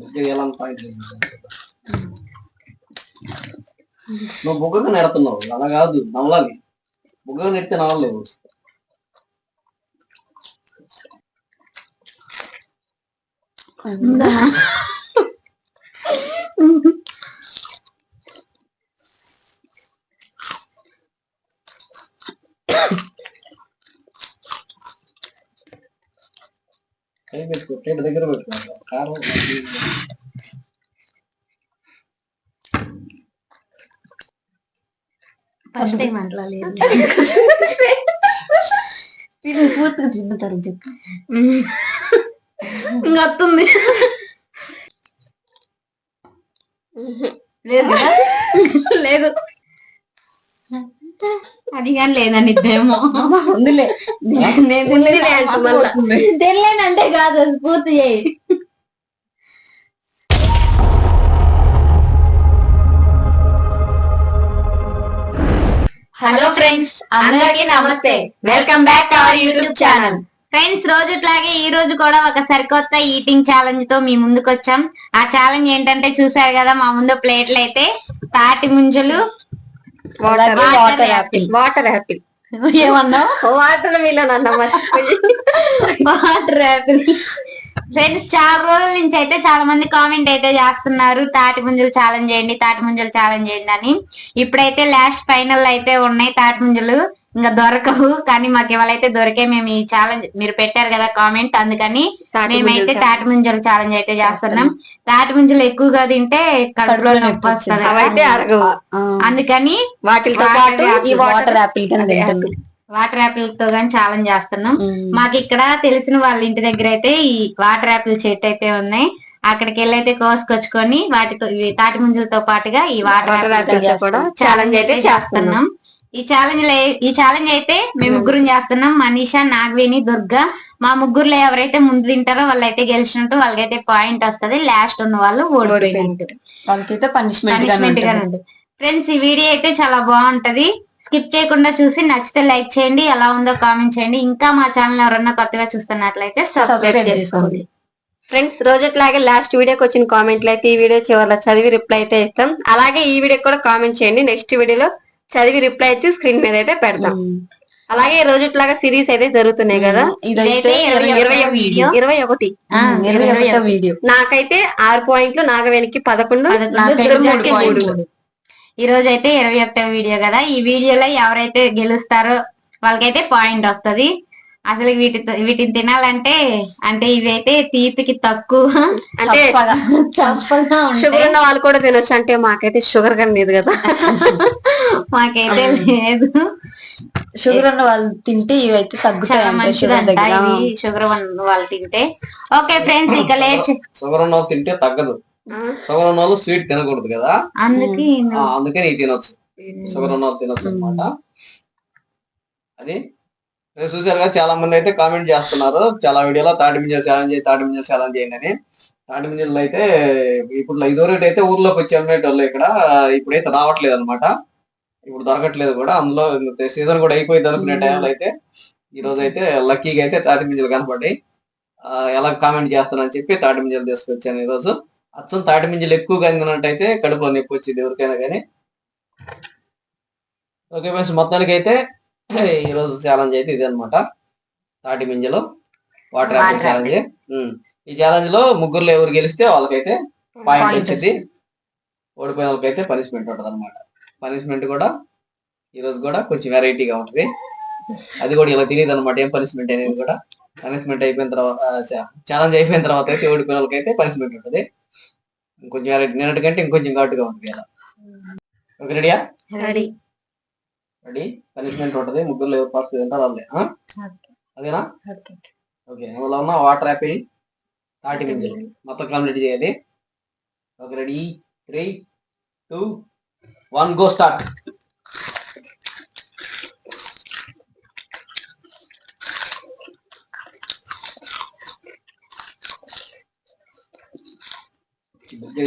బుగ్గ ఎలా పాయింట్ నువ్వు బుగ్గగా నెడుతున్నావు అలా కాదు నవలాలి బుగ్గగా నెడితే నవలలేవు కై పెట్టుకో ప్లేట్ దగ్గర పెట్టుకో. కారం ఫస్ట్ టైం అట్లా లేదు ఇది పూర్తిగా తింటారు చెప్పు. ఇంకా వస్తుంది లేదు లేదు. అది కానీ లేదండి ఇద్దేమో ఉందిలే. తెలియనంటే కాదు పూర్తి చేయి. హలో ఫ్రెండ్స్ అందరికీ నమస్తే. Welcome back to our YouTube channel. Friends రోజుట్లాగే ఈ రోజు కూడా ఒక సరికొత్త ఈటింగ్ ఛాలెంజ్తో మీ ముందుకు వచ్చాం ఆ ఛాలెంజ్ ఏంటంటే చూసారు కదా మా ముందు ప్లేట్లు అయితే తాటి ముంజలు వాటర్ యాపిల్ వాటర్ యాపిల్ ఏమన్నావు? వాటర్ మిలన్ అన్న మర్చిపోయి వాటర్ యాపిల్ ఫ్రెండ్స్ చాలా రోజుల నుంచి అయితే చాలా మంది కామెంట్ అయితే చేస్తున్నారు. తాటి ముంజలు ఛాలెంజ్ చేయండి తాటి ముంజలు ఛాలెంజ్ చేయండి అని. ఇప్పుడైతే లాస్ట్ ఫైనల్ అయితే ఉన్నాయి తాటి ముంజలు. ఇంకా దొరకవు కానీ మాకు అయితే దొరికే మేము ఈ ఛాలెంజ్ మీరు పెట్టారు కదా కామెంట్ అందుకని మేమైతే తాటి ముంజలు ఛాలెంజ్ అయితే చేస్తున్నాం. తాటి ముంజలు ఎక్కువగా తింటే కడుపులో నొప్పి వస్తుంది. అందుకని వాటితో వాటర్ పాటు ఈ యాపిల్, వాటర్ యాపిల్ తింటుంది. వాటర్ యాపిల్తో కానీ ఛాలెంజ్ చేస్తున్నాం మాకు ఇక్కడ తెలిసిన వాళ్ళ ఇంటి దగ్గర అయితే ఈ వాటర్ యాపిల్ చెట్టు అయితే ఉన్నాయి. అక్కడికి వెళ్ళి అయితే కోసుకొచ్చుకొని వాటితో ఇవి తాటి ముంజలతో పాటుగా ఈ వాటర్ యాపిల్ కూడా ఛాలెంజ్ అయితే చేస్తున్నాం. ఈ ఛాలెంజ్ ఈ ఛాలెంజ్ అయితే మేము ముగ్గురం చేస్తున్నాం. మనీషా నాగవేణి దుర్గా. మా ముగ్గురులో ఎవరైతే ముందు తింటారో వాళ్ళైతే గెలిచినట్టు వాళ్ళకైతే పాయింట్ వస్తది. లాస్ట్ ఉన్న వాళ్ళు ఓడిపోయినట్టు వాళ్ళకైతే పనిష్మెంట్ పనిష్మెంట్గా ఉంటుంది. ఫ్రెండ్స్ ఈ వీడియో అయితే చాలా బాగుంటది. స్కిప్ చేయకుండా చూసి నచ్చితే లైక్ చేయండి. ఎలా ఉందో కామెంట్ చేయండి. ఇంకా మా ఛానల్ ఎవరన్నా కొత్తగా చూస్తున్నట్లయితే సబ్స్క్రైబ్ చేసుకోండి. ఫ్రెండ్స్ రోజుట్లాగే లాస్ట్ వీడియోకి వచ్చిన కామెంట్లు అయితే ఈ వీడియో చివరిలో చదివి రిప్లై అయితే ఇస్తాం. అలాగే ఈ వీడియోకి కూడా కామెంట్ చేయండి. నెక్స్ట్ వీడియోలో చదివి రిప్లై ఇచ్చి స్క్రీన్ మీద అయితే పెడతాం. అలాగే ఈ రోజుట్లాగా సిరీస్ అయితే జరుగుతున్నాయి కదా? ఇదైతే ఇరవై ఒకటో. వీడియో. నాకైతే ఆరు పాయింట్లు నాగవేనికి పదకొండు. ఈ రోజు అయితే ఇరవై ఒకటో వీడియో కదా. ఈ వీడియోలో ఎవరైతే గెలుస్తారో వాళ్ళకైతే పాయింట్ వస్తది. అసలు వీటితో వీటిని తినాలంటే అంటే ఇవి అయితే తీపికి తక్కువ అంటే షుగర్ ఉన్న వాళ్ళు కూడా తినొచ్చు. అంటే మాకైతే షుగర్ కానీ లేదు కదా. మాకైతే లేదు. షుగర్ ఉన్న వాళ్ళు తింటే ఇవైతే తగ్గుతాయి షుగర్ ఇవి ఉన్న వాళ్ళు తింటే. ఓకే ఫ్రెండ్స్ ఇక లేచి షుగర్ ఉన్న వాళ్ళు తింటే తగ్గదు. షుగర్ ఉన్న వాళ్ళు స్వీట్ తినకూడదు కదా. అందుకే ఆ, అందుకని ఇది తినొచ్చు. షుగర్ ఉన్న వాళ్ళు తినొచ్చు అనమాట అది మీరు చూసారు కదా చాలా మంది అయితే కామెంట్ చేస్తున్నారు. చాలా వీడియోలో తాటి మింజలు ఛాలెంజ్ చేయి తాటి మింజలు ఛాలెంజ్ చేయండి అని. తాటి మింజలు అయితే ఇప్పుడు ఇదివరకు అయితే ఊర్లోకి వచ్చి అమ్మేటోళ్ళు ఇక్కడ ఇప్పుడైతే రావట్లేదు అనమాట ఇప్పుడు దొరకట్లేదు కూడా. అందులో సీజన్ కూడా అయిపోయి దొరికిన టైంలో అయితే ఈ రోజు అయితే లక్కీగా అయితే తాటి మింజలు కనపడి ఎలా కామెంట్ చేస్తానని చెప్పి తాటి మింజలు తీసుకొచ్చాను ఈ రోజు అచ్చం తాటి మింజలు ఎక్కువగా అందినట్టయితే కడుపులో నొప్పి వచ్చింది ఎవరికైనా కానీ. ఓకే ఫ్రెండ్స్ మొత్తానికి అయితే ఈ రోజు ఛాలెంజ్ అయితే ఇదే అనమాట తాటి మింజలు వాటర్ యాపిల్ ఛాలెంజ్ ఈ ఛాలెంజ్లో ముగ్గురులో ఎవరు గెలిస్తే వాళ్ళకైతే పాయింట్ వచ్చింది. ఓడిపోయిన వాళ్ళకైతే పనిష్మెంట్ ఉంటుంది అనమాట పనిష్మెంట్ కూడా ఈ రోజు కూడా కొంచెం వెరైటీగా ఉంటుంది. అది కూడా ఇలా తెలియదు అనమాట ఏం పనిష్మెంట్ అనేది కూడా. పనిష్మెంట్ అయిపోయిన తర్వాత ఛాలెంజ్ అయిపోయిన తర్వాత అయితే ఓడిపోయిన వాళ్ళకైతే పనిష్మెంట్ ఉంటుంది. ఇంకొంచెం వెరైటీ నిన్నటి కంటే ఇంకొంచెం ఘాటుగా ఉంటుంది ఇలా ఓకే రెడీయా రెడీ రెడీ పనిష్మెంట్ ఉంటుంది. ముగ్గురు ఎవరు ఫస్ట్ తింటారు వాళ్ళే? అదేనా? ఓకే అందులో ఉన్న వాటర్ యాపిల్ తాటి మింజలు మొత్తం కంప్లీట్ చేయాలి. Okay ready three two one go start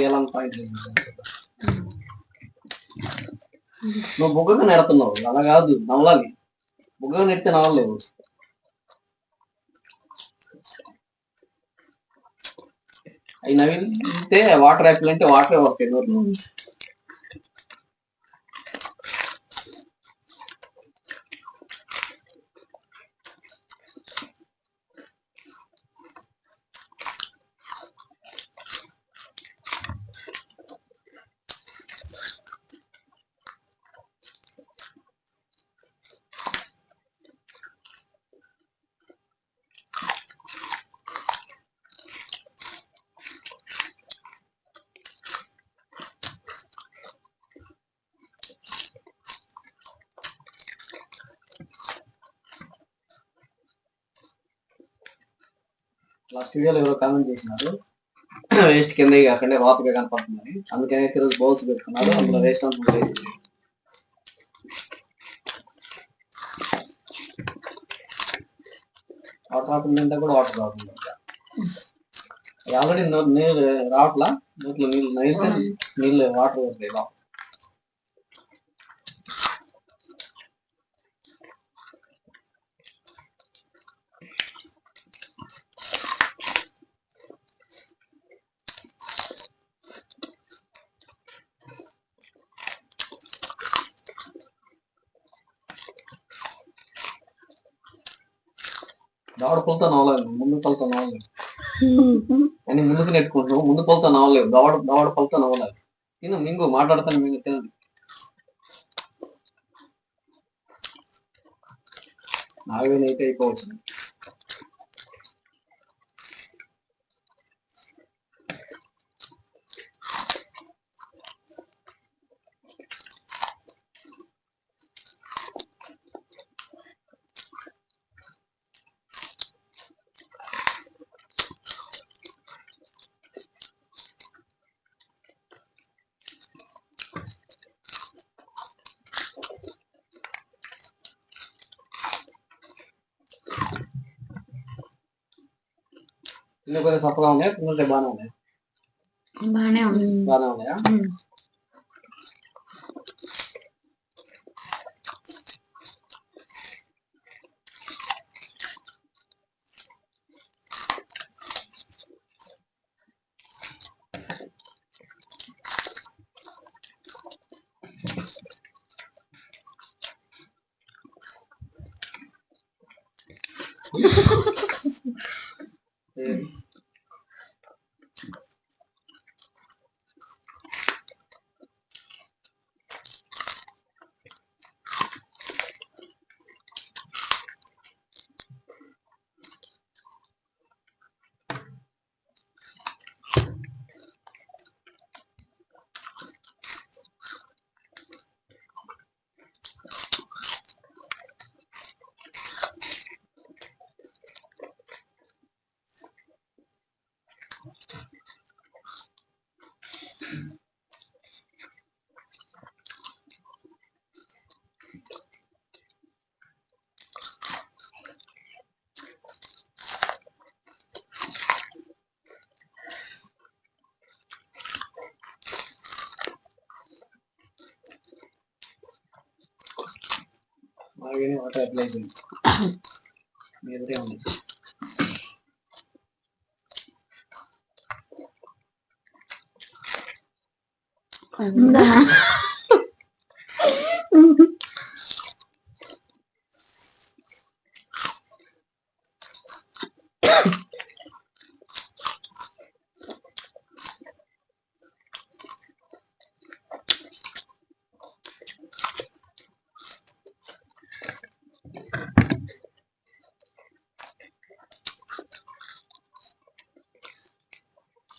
ఎలా పాయింట్ నువ్వు బుగ్గగా నెడుతున్నావు అలా కాదు నవ్వాలి. బుగ్గగా నెడితే నవ్వలేవు. అవి నవ్వితే వాటర్ యాపిల్ అంటే వాటరే వస్తాయి లాస్ట్ వీడియోలో ఎవరో కామెంట్ చేసినారు వేస్ట్ కింద కాకుండా లోపలిగా కనపడుతుందని అందుకనే ఈరోజు బౌల్స్ పెట్టుకున్నారు అందులో వేస్ట్ అంతా వేసి వాటర్ రాకుండా కూడా వాటర్ రాకుండా ఆల్రెడీ నీళ్ళు రావట్లా నోట్లో నీళ్ళు నీళ్ళు వాటర్ ఇలా దవడ పొలతో నవ్వలేదు ముందు పొలతో నవ్వలేదు. అని ముందుకు నెట్టుకుంటున్నావు ముందు పొలతో నవ్వలేవు దవడ దవాడ పొలతో నవ్వలేదు. తిను మింగు మాట్లాడతాను మింగు తినండి నాగవేనైతే అయిపోవచ్చు. చిన్న కొంచెం సప్పగా ఉన్నాయి కొంచెం బాగానే ఉన్నాయి బానే ఉంది బాగానే ఉన్నాయా అలాగే వాటర్ అప్లై అయిపోయింది మీ ఎదురే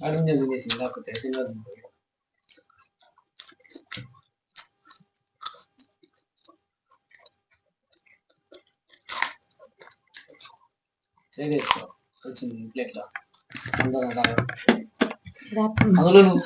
అడిగి తినేసి లేకపోతే తినదు చేసేసుకో వచ్చింది ప్లేట్లో అందరూ అలా. అందులో నువ్వు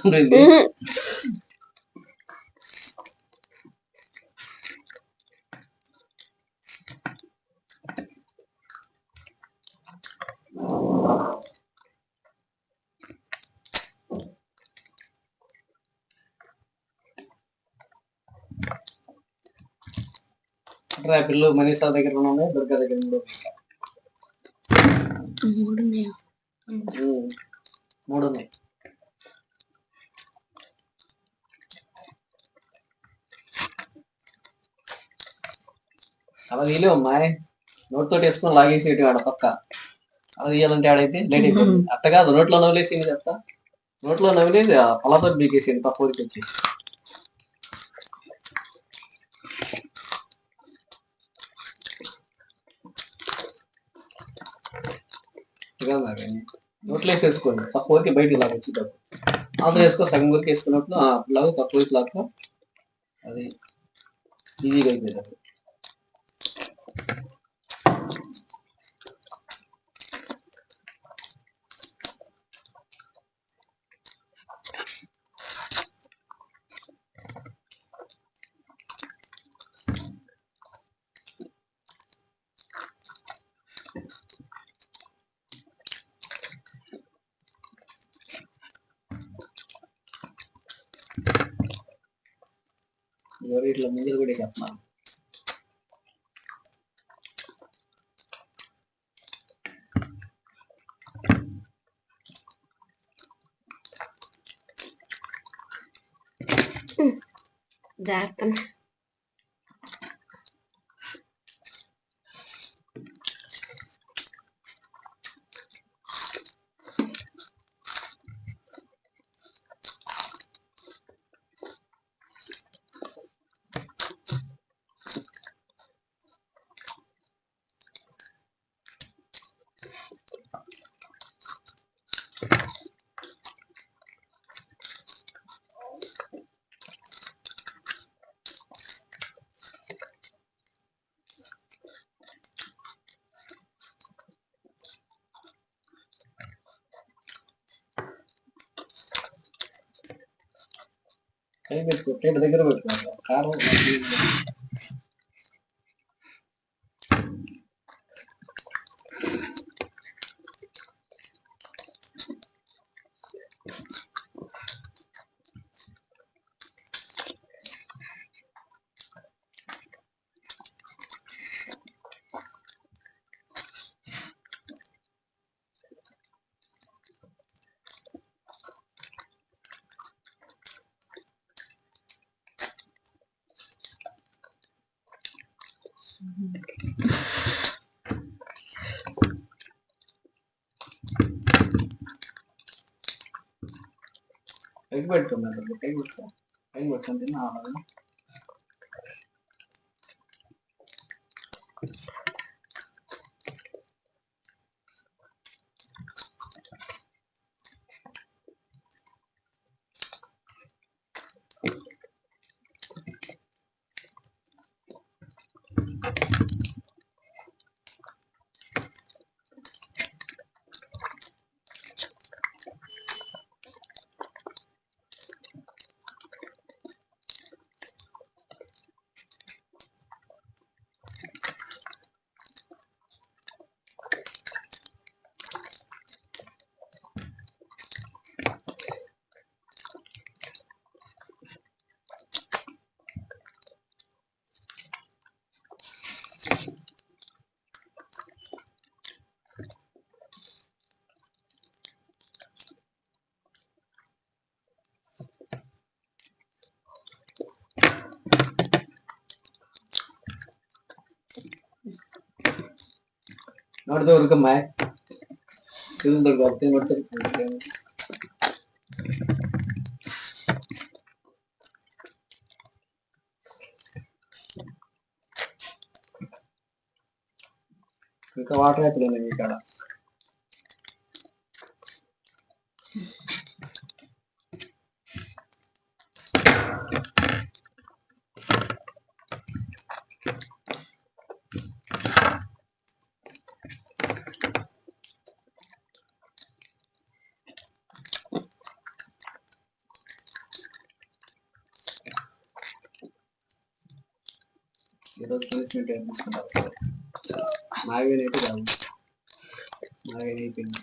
డాక్టర్ యాపిల్ మనీషా దగ్గర ఉన్నాము దుర్గా దగ్గర మూడు మూడు మూడు ఉన్నాయి అలా వీలు అమ్మాయి. నోట్ తోటి వేసుకొని లాగేసేటి ఆడ పక్క. అలా తీయాలంటే ఆడైతే లేట్ అయిపోయింది. అట్ట కాదు నోట్లో నవ్వులేసింది చెప్తా. నోట్లో నవ్వులేదు పొలతో బీకేసింది తక్కువ వచ్చేసి ఇదిగా మరి. నోట్లో వేసేసుకోండి. తక్కువ ఊరికి బయటికి లాగా వచ్చేటప్పుడు అందులో వేసుకో సగం ఊరికి వేసుకున్నప్పుడు ఆ లాగా తక్కువ ఊరికి లాగా అది ఈజీగా అయిపోతుంది ఎవరు ఇట్లా కూడా చెప్తున్నాను జాగ్రత్త. కై పెట్టుకో ప్లేట్ దగ్గర పెట్టుకో కారం అది కై పెట్టుకున్నాను కై పెట్టుకో కై పెట్టుకుని తిన్నా ನೋಡ್ದೆ ಹುಡುಗಮ್ಮ ತಿಂದು ಬರ್ತೀನಿ ನೋಡ್ತೀನಿ ఇంకా వాటర్ అవుతుంది ఇక్కడ ఈరోజు పనిష్మెంట్ ఏం తీసుకుంటారు నాగేనైతే కాదు నాగేనైపోయింది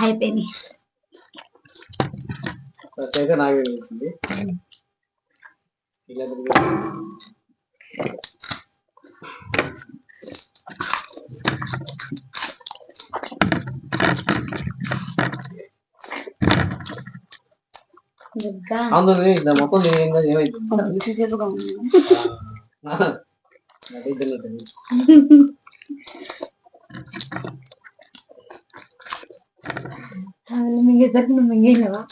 అయిపోయింది నాకే తెలిసింది ఇలా తిరిగి- దుర్గా అందులో ఇది మొత్తం దీని ఏమైంది అదే తెలియదు చాలు మిగతా నువ్వు మిగిలినవా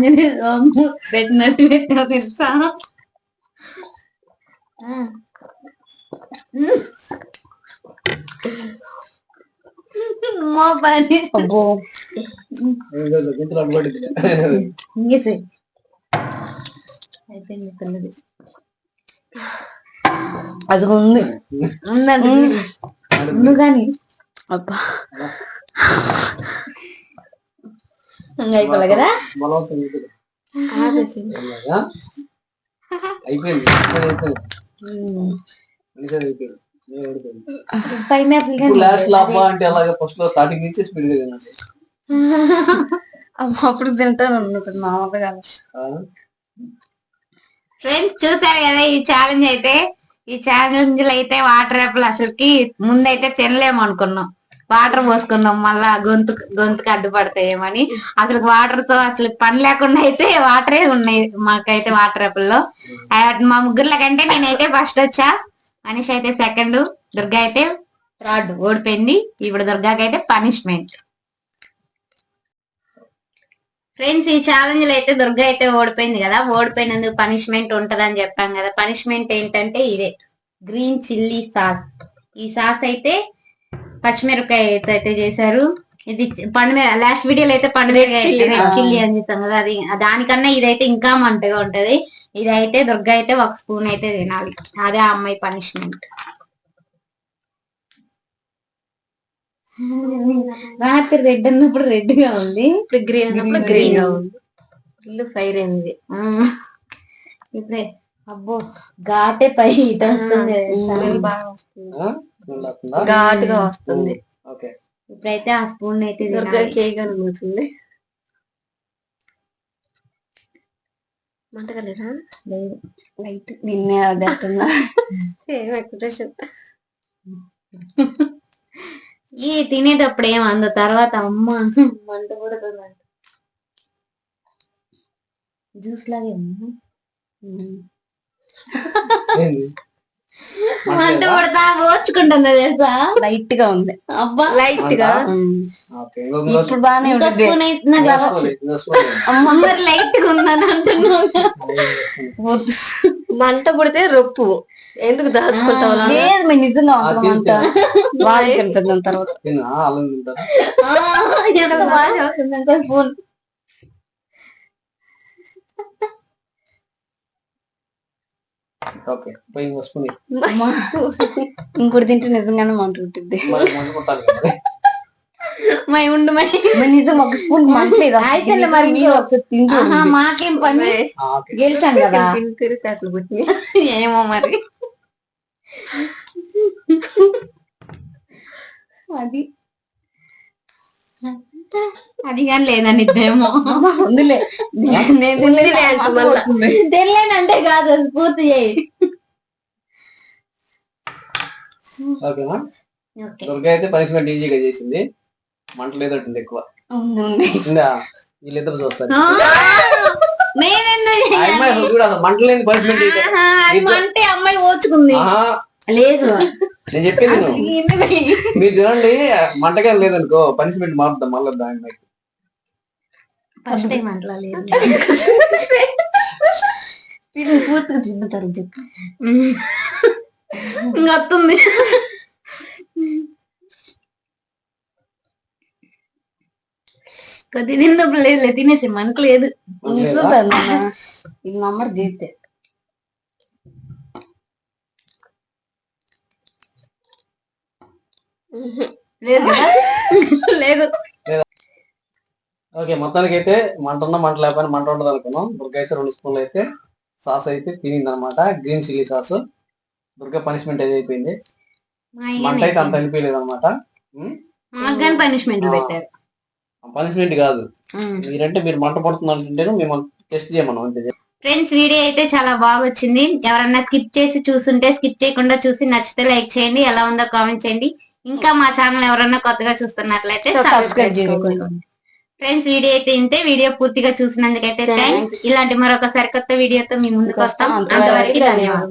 ఆంజనేయ స్వామి పెట్టినట్టు పెట్టావు తెలుసా మా పని అబ్బో గుంతులు అడ్డుపడింది ఇంకేసే అయిపోయింది పిల్లది అది ఉంది ఉందండి ఉంది కానీ అబ్బా ఇంకా అయిపోలే కదా బలవంతం గుంతులు. అలాగా? అయిపోయింది అయిపోయింది, అయిపోయింది మనిషి అయిపోయింది పైనాపిల్ అంటే అలాగే ఫస్ట్లో స్టార్టింగ్ నుంచి స్పీడ్ అప్పుడు తింటాను అనుకుంటున్నా మామూలుగా ఫ్రెండ్స్ చూసారు కదా ఈ ఛాలెంజ్ అయితే? ఈ ఛాలెంజ్ అయితే వాటర్ యాపిల్ అసలుకి ముందైతే తినలేము అనుకున్నాం. వాటర్ పోసుకున్నాం మళ్ళా గొంతు గొంతుకు అడ్డుపడతాయేమని అసలు వాటర్తో అసలు పని లేకుండా అయితే వాటరే ఉన్నాయి మాకైతే వాటర్ అప్పుల్లో మా ముగ్గురుల కంటే నేనైతే ఫస్ట్ వచ్చా. మనిషి అయితే సెకండ్ దుర్గా అయితే థర్డ్ ఓడిపోయింది ఇప్పుడు దుర్గాకి అయితే పనిష్మెంట్ ఫ్రెండ్స్ ఈ ఛాలెంజ్లో అయితే దుర్గా అయితే ఓడిపోయింది కదా. ఓడిపోయినందుకు పనిష్మెంట్ ఉంటదని చెప్పాం కదా. పనిష్మెంట్ ఏంటంటే ఇదే. గ్రీన్ చిల్లీ సాస్ ఈ సాస్ అయితే పచ్చిమిరపకాయ అయితే చేశారు ఇది పండుమిర లాస్ట్ వీడియోలో అయితే పండుమిరకాయ రెడ్ చిల్లీ అని చేస్తాం కదా అది దానికన్నా ఇదైతే ఇంకా మంటగా ఉంటది. ఇదైతే దుర్గా అయితే ఒక స్పూన్ అయితే తినాలి. అదే ఆ అమ్మాయి పనిష్మెంట్. రాత్రి రెడ్ అన్నప్పుడు రెడ్గా ఉంది. ఇప్పుడు గ్రీన్ Green గ్రీన్ ఉంది. ఇల్లు ఫైర్ అయింది. ఇప్పుడే అబ్బో ఘాటే పై ఇటు వస్తుంది బాగా వస్తుందా? ఘాటుగా వస్తుంది. ఓకే. ఇప్పుడైతే ఆ స్పూన్ అయితే దుర్గా తినాలి. చేయగలుగుతుంది. మంటగా లేదా. లైట్ నిన్నే అది సేమ్ ఎక్స్ప్రెషన్ ఈ తినేటప్పుడు ఏం అందు? తర్వాత అమ్మ మంట కూడా జ్యూస్ లాగే ఉంది? మంట పడతా ఓర్చుకుంటుందా తెలుసా? లైట్గా ఉంది. అబ్బా. లైట్గా ఇప్పుడు బానే ఉంటుంది మరి లైట్గా ఉందని అంటున్నావు. మంట పుడితే రొప్పు. ఎందుకు దాచుకుంటావు? లేదు మేము నిజంగా తిను. వాళ్ళకి తింటున్నాం తర్వాత తిను, ఆ, అల్లం తింటారా ఆ, ఎంత బాగా చదువుతుంది ఇంకో స్పూన్ ఓకే. పోయి వేయి. ఇంకోటి తింటే నిజంగానే మంట ఉంటుంది మళ్ళీ మంట కొట్టాలి కదా. మై ఉండు మై మరి నిజంగా ఒక స్పూన్ మంటలేదు? అయితే మరి మీరు ఒకసారి తింటూ మాకేం పని? గెలిచాం కదా. ఏమో మరి. అది అది కానీ ఇద్దేమో ఉందిలే. మళ్ళా. తెలియనంటే కాదు అది పూర్తి చేయి. ఓకేనా? ఓకే. దుర్గా అయితే పనిష్మెంట్ ఈజీగా చేసింది. మంట లేదంటుంది ఎక్కువ. వీళ్ళిద్దరు చూస్తారు. అమ్మాయి పనిష్మెంట్ అంటే ఓచుకుంది. లేదు. నేను చెప్పింది? మీరు తినండి మంటగా లేదనుకో పనిష్మెంట్ మారుద్దాం మళ్ళీ దాని మీద. ఫస్ట్ టైం అట్లా లేదు. మీరు పూర్తిగా తింటారు చెప్పు. ఇంకా వస్తుంది. కొద్ది తిన్నప్పుడు లేదు తినేసి మనకు లేదు? ఇది నంబర్ జీతే. లేదు? లేదు. ఓకే మొత్తానికి అయితే మంట ఉన్న మంట లేకపోయినా మంట ఉండదు అనుకున్నాం. దుర్గ అయితే రెండు స్పూన్లు అయితే సాస్ అయితే తినింది అనమాట green chilli sauce. Durga punishment అయితే అయిపోయింది? మంట అయితే అంత అనిపించలేదు అనమాట పనిష్మెంట్ పెట్టారు. పనిష్మెంట్ కాదు. మీరంటే మీరు మంట పడుతుంది అంటుంటేనే మేము టెస్ట్ చేయమన్నాం అంతే ఫ్రెండ్స్ వీడియో అయితే చాలా బాగా వచ్చింది ఎవరన్నా స్కిప్ చేసి చూస్తుంటే స్కిప్ చేయకుండా చూసి నచ్చితే లైక్ చేయండి. ఎలా ఉందో కామెంట్ చేయండి. ఇంకా మా ఛానల్ ఎవరన్నా కొత్తగా చూస్తున్నట్లయితే సబ్స్క్రైబ్ చేసుకోండి. ఫ్రెండ్స్ వీడియో అయితే ఇంతే. వీడియో పూర్తిగా చూసినందుకైతే థ్యాంక్స్ ఇలాంటి మరొక సరికొత్త వీడియోతో మీ ముందుకు వస్తాం. అంతవరకు ధన్యవాదాలు